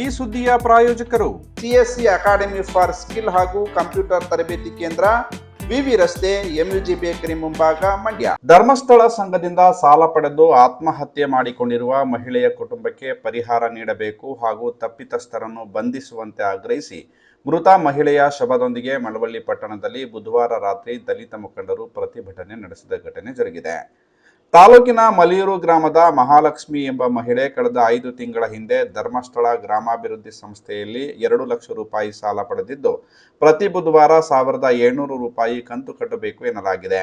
ಈ ಸುದ್ದಿಯ ಪ್ರಾಯೋಜಕರು ಸಿಎಸ್ಸಿ ಅಕಾಡೆಮಿ ಫಾರ್ ಸ್ಕಿಲ್ ಹಾಗೂ ಕಂಪ್ಯೂಟರ್ ತರಬೇತಿ ಕೇಂದ್ರ ವಿವಿ ರಸ್ತೆ ಎಂಯುಜಿ ಬೇಕರಿ ಮುಂಭಾಗ ಮಂಡ್ಯ. ಧರ್ಮಸ್ಥಳ ಸಂಘದಿಂದ ಸಾಲ ಪಡೆದು ಆತ್ಮಹತ್ಯೆ ಮಾಡಿಕೊಂಡಿರುವ ಮಹಿಳೆಯ ಕುಟುಂಬಕ್ಕೆ ಪರಿಹಾರ ನೀಡಬೇಕು ಹಾಗೂ ತಪ್ಪಿತಸ್ಥರನ್ನು ಬಂಧಿಸುವಂತೆ ಆಗ್ರಹಿಸಿ ಮೃತ ಮಹಿಳೆಯ ಶವದೊಂದಿಗೆ ಮಳವಳ್ಳಿ ಪಟ್ಟಣದಲ್ಲಿ ಬುಧವಾರ ರಾತ್ರಿ ದಲಿತ ಮುಖಂಡರು ಪ್ರತಿಭಟನೆ ನಡೆಸಿದ ಘಟನೆ ಜರುಗಿದೆ. ತಾಲೂಕಿನ ಮಲಿಯೂರು ಗ್ರಾಮದ ಮಹಾಲಕ್ಷ್ಮಿ ಎಂಬ ಮಹಿಳೆ ಕಳೆದ ಐದು ತಿಂಗಳ ಹಿಂದೆ ಧರ್ಮಸ್ಥಳ ಗ್ರಾಮಾಭಿವೃದ್ಧಿ ಸಂಸ್ಥೆಯಲ್ಲಿ ಎರಡು ಲಕ್ಷ ರೂಪಾಯಿ ಸಾಲ ಪಡೆದಿದ್ದು, ಪ್ರತಿ ಬುಧವಾರ ಸಾವಿರದ ಏಳ್ನೂರು ರೂಪಾಯಿ ಕಂತು ಕಟ್ಟಬೇಕು ಎನ್ನಲಾಗಿದೆ.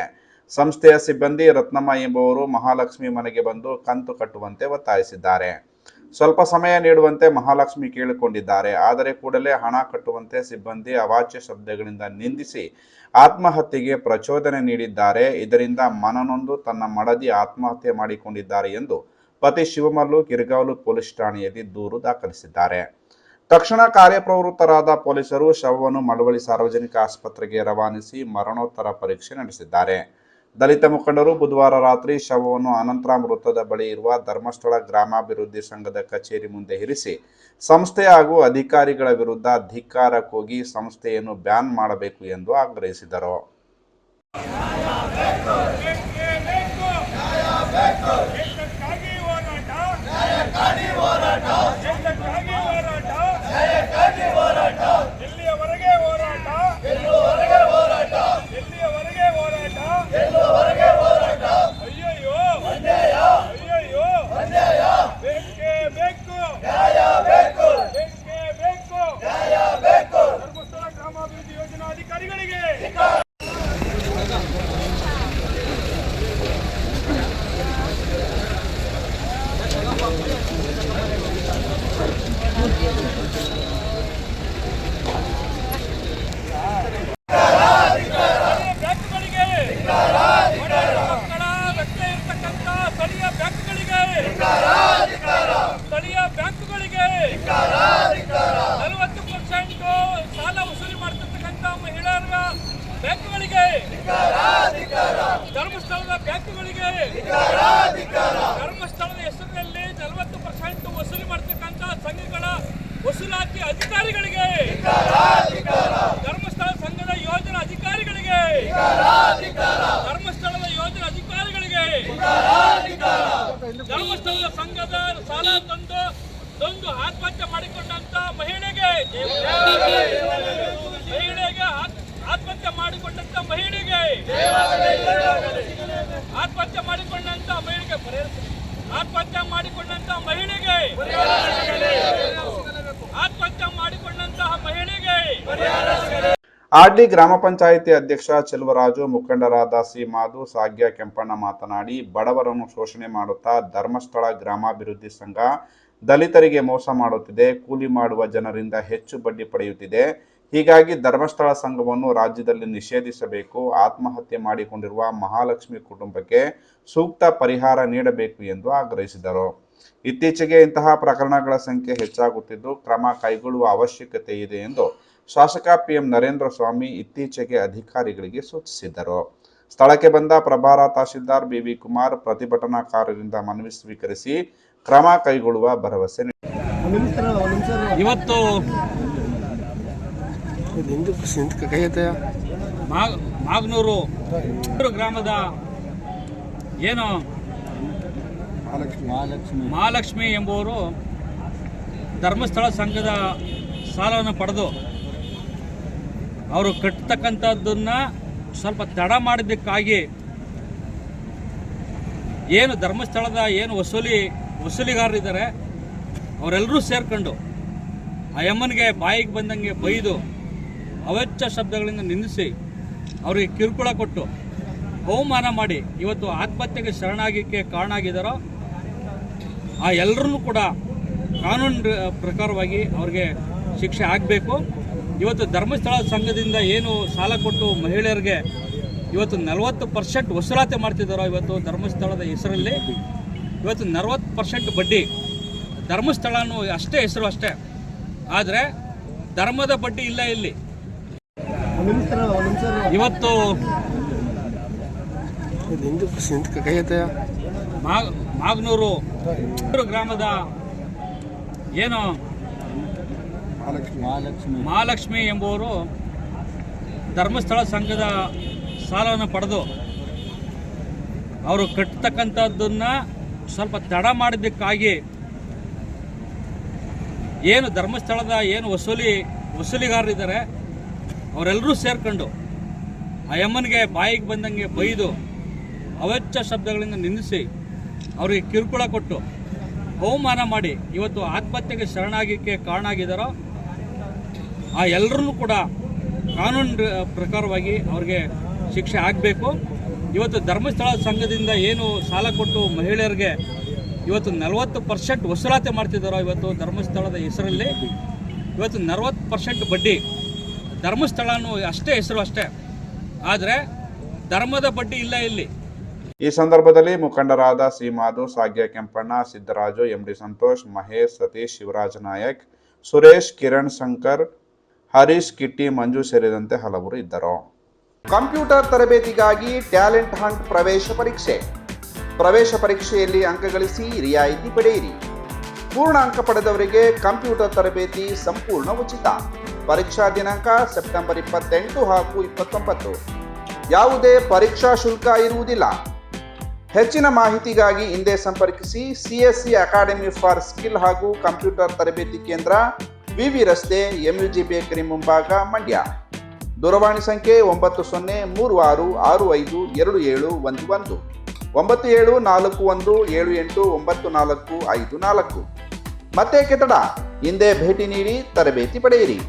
ಸಂಸ್ಥೆಯ ಸಿಬ್ಬಂದಿ ರತ್ನಮ್ಮ ಎಂಬುವರು ಮಹಾಲಕ್ಷ್ಮಿ ಮನೆಗೆ ಬಂದು ಕಂತು ಕಟ್ಟುವಂತೆ ಒತ್ತಾಯಿಸಿದ್ದಾರೆ. ಸ್ವಲ್ಪ ಸಮಯ ನೀಡುವಂತೆ ಮಹಾಲಕ್ಷ್ಮಿ ಕೇಳಿಕೊಂಡಿದ್ದಾರೆ. ಆದರೆ ಕೂಡಲೇ ಹಣ ಕಟ್ಟುವಂತೆ ಸಿಬ್ಬಂದಿ ಅವಾಚ್ಯ ಶಬ್ದಗಳಿಂದ ನಿಂದಿಸಿ ಆತ್ಮಹತ್ಯೆಗೆ ಪ್ರಚೋದನೆ ನೀಡಿದ್ದಾರೆ. ಇದರಿಂದ ಮನನೊಂದು ತನ್ನ ಮಡದಿ ಆತ್ಮಹತ್ಯೆ ಮಾಡಿಕೊಂಡಿದ್ದಾರೆ ಎಂದು ಪತಿ ಶಿವಮಲ್ಲು, ಕಿರ್ಗಾವಲು ಪೊಲೀಸ್ ಠಾಣೆಯಲ್ಲಿ ದೂರು ದಾಖಲಿಸಿದ್ದಾರೆ. ತಕ್ಷಣ ಕಾರ್ಯಪ್ರವೃತ್ತರಾದ ಪೊಲೀಸರು ಶವವನ್ನು ಮಳವಳ್ಳಿ ಸಾರ್ವಜನಿಕ ಆಸ್ಪತ್ರೆಗೆ ರವಾನಿಸಿ ಮರಣೋತ್ತರ ಪರೀಕ್ಷೆ ನಡೆಸಿದ್ದಾರೆ. ದಲಿತ ಮುಖಂಡರು ಬುಧವಾರ ರಾತ್ರಿ ಶವವನ್ನು ಅನಂತರಾಮ್ ವೃತ್ತದ ಬಳಿ ಇರುವ ಧರ್ಮಸ್ಥಳ ಗ್ರಾಮಾಭಿವೃದ್ಧಿ ಸಂಘದ ಕಚೇರಿ ಮುಂದೆ ಇರಿಸಿ ಸಂಸ್ಥೆ ಹಾಗೂ ಅಧಿಕಾರಿಗಳ ವಿರುದ್ಧ ಧಿಕ್ಕಾರ ಕೂಗಿ ಸಂಸ್ಥೆಯನ್ನು ಬ್ಯಾನ್ ಮಾಡಬೇಕು ಎಂದು ಆಗ್ರಹಿಸಿದರು. ನಲವತ್ತು ಪರ್ಸೆಂಟ್ ಸಾಲ ವಸೂಲಿ ಮಾಡ್ತಿರ್ತಕ್ಕಂಥ ಮಹಿಳೆಯರ ಬ್ಯಾಂಕ್ಗಳಿಗೆ ಧರ್ಮಸ್ಥಳದ ಬ್ಯಾಂಕ್ಗಳಿಗೆ ಧರ್ಮಸ್ಥಳದ ಹೆಸರಿನಲ್ಲಿ ನಲವತ್ತು ಪರ್ಸೆಂಟ್ ವಸೂಲಿ ಮಾಡ್ತಕ್ಕಂಥ ಸಂಘಗಳ ವಸೂಲಾತಿ ಅಧಿಕಾರಿಗಳಿಗೆ ಧರ್ಮಸ್ಥಳ ಸಂಘದ ಯೋಜನಾ ಅಧಿಕಾರಿಗಳಿಗೆ ಧರ್ಮಸ್ಥಳದ ಯೋಜನಾ ಅಧಿಕಾರಿಗಳಿಗೆ ಧರ್ಮಸ್ಥಳದ ಸಂಘದ ಸಾಲ ತಂದು ತಂದು ಆತ್ಮಹತ್ಯೆ ಮಾಡಿಕೊಂಡಂತ ಮಹಿಳೆಗೆ ಮಹಿಳೆಗೆ ಆತ್- ಆತ್ಮಹತ್ಯೆ ಮಾಡಿಕೊಂಡಂತ ಮಹಿಳೆಗೆ. ಆತ್ಮಹತ್ಯೆ ಮಾಡಿಕೊಂಡಂತ ಮಹಿಳೆಗೆ ಆತ್ಮಹತ್ಯೆ ಮಾಡಿಕೊಂಡಂತ ಮಹಿಳೆಗೆ ಆತ್ಮಹತ್ಯೆ ಮಾಡಿಕೊಂಡಂತಹ ಮಹಿಳೆಗೆ ಆರ್ಡಿ ಗ್ರಾಮ ಪಂಚಾಯಿತಿ ಅಧ್ಯಕ್ಷ ಚೆಲುವರಾಜು, ಮುಖಂಡರಾದ ಸಿ. ಮಾಧು, ಸಾಗ್ಯ ಕೆಂಪಣ್ಣ ಮಾತನಾಡಿ, ಬಡವರನ್ನು ಶೋಷಣೆ ಮಾಡುತ್ತಾ ಧರ್ಮಸ್ಥಳ ಗ್ರಾಮಾಭಿವೃದ್ಧಿ ಸಂಘ ದಲಿತರಿಗೆ ಮೋಸ ಮಾಡುತ್ತಿದೆ, ಕೂಲಿ ಮಾಡುವ ಜನರಿಂದ ಹೆಚ್ಚು ಬಡ್ಡಿ ಪಡೆಯುತ್ತಿದೆ. ಹೀಗಾಗಿ ಧರ್ಮಸ್ಥಳ ಸಂಘವನ್ನು ರಾಜ್ಯದಲ್ಲಿ ನಿಷೇಧಿಸಬೇಕು, ಆತ್ಮಹತ್ಯೆ ಮಾಡಿಕೊಂಡಿರುವ ಮಹಾಲಕ್ಷ್ಮಿ ಕುಟುಂಬಕ್ಕೆ ಸೂಕ್ತ ಪರಿಹಾರ ನೀಡಬೇಕು ಎಂದು ಆಗ್ರಹಿಸಿದರು. ಇತ್ತೀಚೆಗೆ ಇಂತಹ ಪ್ರಕರಣಗಳ ಸಂಖ್ಯೆ ಹೆಚ್ಚಾಗುತ್ತಿದ್ದು, ಕ್ರಮ ಕೈಗೊಳ್ಳುವ ಅವಶ್ಯಕತೆ ಇದೆ ಎಂದು ಶಾಸಕ ಪಿಎಂ ನರೇಂದ್ರ ಸ್ವಾಮಿ ಇತ್ತೀಚೆಗೆ ಅಧಿಕಾರಿಗಳಿಗೆ ಸೂಚಿಸಿದರು ಸ್ಥಳಕ್ಕೆ ಬಂದ ಪ್ರಭಾರ ತಹಶೀಲ್ದಾರ್ ಬಿವಿ ಕುಮಾರ್ ಪ್ರತಿಭಟನಾಕಾರರಿಂದ ಮನವಿ ಸ್ವೀಕರಿಸಿ ಕ್ರಮ ಕೈಗೊಳ್ಳುವ ಭರವಸೆ ನೀಡಿದರು. ಇವತ್ತು ಮಾಗ್ ಮಾಗನೂರು ಗ್ರಾಮದ ಏನು ಮಹಾಲಕ್ಷ್ಮಿ ಎಂಬುವರು ಧರ್ಮಸ್ಥಳ ಸಂಘದ ಸಾಲವನ್ನು ಪಡೆದು ಅವರು ಕಟ್ಟತಕ್ಕಂಥದ್ದನ್ನ ಸ್ವಲ್ಪ ತಡ ಮಾಡಿದ್ದಕ್ಕಾಗಿ ಏನು ಧರ್ಮಸ್ಥಳದ ಏನು ವಸೂಲಿ ವಸೂಲಿಗಾರರಿದ್ದಾರೆ ಅವರೆಲ್ಲರೂ ಸೇರ್ಕೊಂಡು ಆ ಯಮ್ಮನಿಗೆ ಬಾಯಿಗೆ ಬಂದಂಗೆ ಬೈದು ಅವೆಚ್ಚ ಶಬ್ದಗಳಿಂದ ನಿಂದಿಸಿ ಅವರಿಗೆ ಕಿರುಕುಳ ಕೊಟ್ಟು ಅವಮಾನ ಮಾಡಿ ಇವತ್ತು ಆತ್ಮಹತ್ಯೆಗೆ ಶರಣಾಗಿಕ್ಕೆ ಕಾರಣ ಆಗಿದ್ದಾರೋ, ಆ ಎಲ್ಲರನ್ನೂ ಕೂಡ ಕಾನೂನು ಪ್ರಕಾರವಾಗಿ ಅವ್ರಿಗೆ ಶಿಕ್ಷೆ ಆಗಬೇಕು. ಇವತ್ತು ಧರ್ಮಸ್ಥಳ ಸಂಘದಿಂದ ಏನು ಸಾಲ ಕೊಟ್ಟು ಮಹಿಳೆಯರಿಗೆ ಇವತ್ತು ನಲವತ್ತು ಪರ್ಸೆಂಟ್ ವಸೂಲಾತಿ ಮಾಡ್ತಿದ್ದಾರೋ ಇವತ್ತು ಧರ್ಮಸ್ಥಳದ ಹೆಸರಲ್ಲಿ? ಇವತ್ತು ನಲವತ್ತು ಪರ್ಸೆಂಟ್ ಬಡ್ಡಿ. ಧರ್ಮಸ್ಥಳನೂ ಅಷ್ಟೇ ಹೆಸರು ಅಷ್ಟೇ. ಆದರೆ ಧರ್ಮದ ಬಡ್ಡಿ ಇಲ್ಲ ಇಲ್ಲಿ. ಇವತ್ತು ಮಾಗ್ನೂರು ಗ್ರಾಮದ ಏನು ಮಹಾಲಕ್ಷ್ಮಿ. ಎಂಬುವರು ಧರ್ಮಸ್ಥಳ ಸಂಘದ ಸಾಲವನ್ನು ಪಡೆದು ಅವರು ಕಟ್ಟತಕ್ಕಂಥದ್ದನ್ನ ಸ್ವಲ್ಪ ತಡ ಮಾಡಿದ್ದಕ್ಕಾಗಿ ಏನು ಧರ್ಮಸ್ಥಳದ ಏನು ವಸೂಲಿ ವಸೂಲಿಗಾರರಿದ್ದಾರೆ ಅವರೆಲ್ಲರೂ ಸೇರ್ಕೊಂಡು ಆ ಯಮ್ಮನಿಗೆ ಬಾಯಿಗೆ ಬಂದಂಗೆ ಬೈದು ಅವೆಚ್ಚ ಶಬ್ದಗಳಿಂದ ನಿಂದಿಸಿ ಅವರಿಗೆ ಕಿರುಕುಳ ಕೊಟ್ಟು ಅವಮಾನ ಮಾಡಿ ಇವತ್ತು ಆತ್ಮಹತ್ಯೆಗೆ ಶರಣಾಗಿಕ್ಕೆ ಕಾರಣ ಆಗಿದ್ದಾರೋ ಆ ಎಲ್ಲರನ್ನೂ ಕೂಡ ಕಾನೂನು ಪ್ರಕಾರವಾಗಿ ಅವ್ರಿಗೆ ಶಿಕ್ಷೆ ಆಗಬೇಕು. ಇವತ್ತು ಧರ್ಮಸ್ಥಳ ಸಂಘದಿಂದ ಏನು ಸಾಲ ಕೊಟ್ಟು ಮಹಿಳೆಯರಿಗೆ ಇವತ್ತು ನಲವತ್ತು ಪರ್ಸೆಂಟ್ ವಸೂಲಾತಿ ಮಾಡ್ತಿದ್ದಾರೋ ಇವತ್ತು ಧರ್ಮಸ್ಥಳದ ಹೆಸರಲ್ಲಿ, ಇವತ್ತು ನಲವತ್ತು ಪರ್ಸೆಂಟ್ ಬಡ್ಡಿ ಧರ್ಮಸ್ಥಳನೂ ಅಷ್ಟೇ ಹೆಸರು ಅಷ್ಟೇ. ಆದರೆ ಧರ್ಮದ ಬಡ್ಡಿ ಇಲ್ಲ ಇಲ್ಲಿ. ಈ ಸಂದರ್ಭದಲ್ಲಿ ಮುಖಂಡರಾದ ಸೀಮಾದು, ಸಾಗ್ಯ ಕೆಂಪಣ್ಣ, ಸಿದ್ದರಾಜು, ಎಂಡಿ ಸಂತೋಷ್, ಮಹೇಶ್, ಸತೀಶ್, ಶಿವರಾಜ ನಾಯಕ್, ಸುರೇಶ್, ಕಿರಣ್ ಶಂಕರ್ ಹರೀಶ್, ಕಿಟ್ಟಿ, ಮಂಜು ಸೇರಿದಂತೆ ಹಲವರು ಇದ್ದರು. ಕಂಪ್ಯೂಟರ್ ತರಬೇತಿಗಾಗಿ ಟ್ಯಾಲೆಂಟ್ ಹಂಟ್ ಪ್ರವೇಶ ಪರೀಕ್ಷೆ. ಪ್ರವೇಶ ಪರೀಕ್ಷೆಯಲ್ಲಿ ಅಂಕಗಳಿಸಿ ರಿಯಾಯಿತಿ ಪಡೆಯಿರಿ. ಪೂರ್ಣ ಅಂಕ ಪಡೆದವರಿಗೆ ಕಂಪ್ಯೂಟರ್ ತರಬೇತಿ ಸಂಪೂರ್ಣ ಉಚಿತ. ಪರೀಕ್ಷಾ ದಿನಾಂಕ ಸೆಪ್ಟೆಂಬರ್ ಇಪ್ಪತ್ತೆಂಟು ಹಾಗೂ ಇಪ್ಪತ್ತೊಂಬತ್ತು. ಯಾವುದೇ ಪರೀಕ್ಷಾ ಶುಲ್ಕ ಇರುವುದಿಲ್ಲ. ಹೆಚ್ಚಿನ ಮಾಹಿತಿಗಾಗಿ ಹಿಂದೆ ಸಂಪರ್ಕಿಸಿ ಸಿಎಸ್ಸಿ ಅಕಾಡೆಮಿ ಫಾರ್ ಸ್ಕಿಲ್ ಹಾಗೂ ಕಂಪ್ಯೂಟರ್ ತರಬೇತಿ ಕೇಂದ್ರ ವಿವಿ ರಸ್ತೆ ಎಂಯುಜಿ ಬೇಕರಿ ಮುಂಭಾಗ, ಮಂಡ್ಯ. ದೂರವಾಣಿ ಸಂಖ್ಯೆ ಒಂಬತ್ತು ಸೊನ್ನೆ ಮೂರು ಆರು ಆರು ಐದು ಎರಡು ಏಳು ಒಂದು ಒಂದು. ಒಂಬತ್ತು ಏಳು ನಾಲ್ಕು ಒಂದು ಏಳು ಎಂಟು ಒಂಬತ್ತು ನಾಲ್ಕು ಐದು ನಾಲ್ಕು. ಮತ್ತೆ ಕೆತ್ತಡ ಹಿಂದೆ ಭೇಟಿ ನೀಡಿ ತರಬೇತಿ ಪಡೆಯಿರಿ.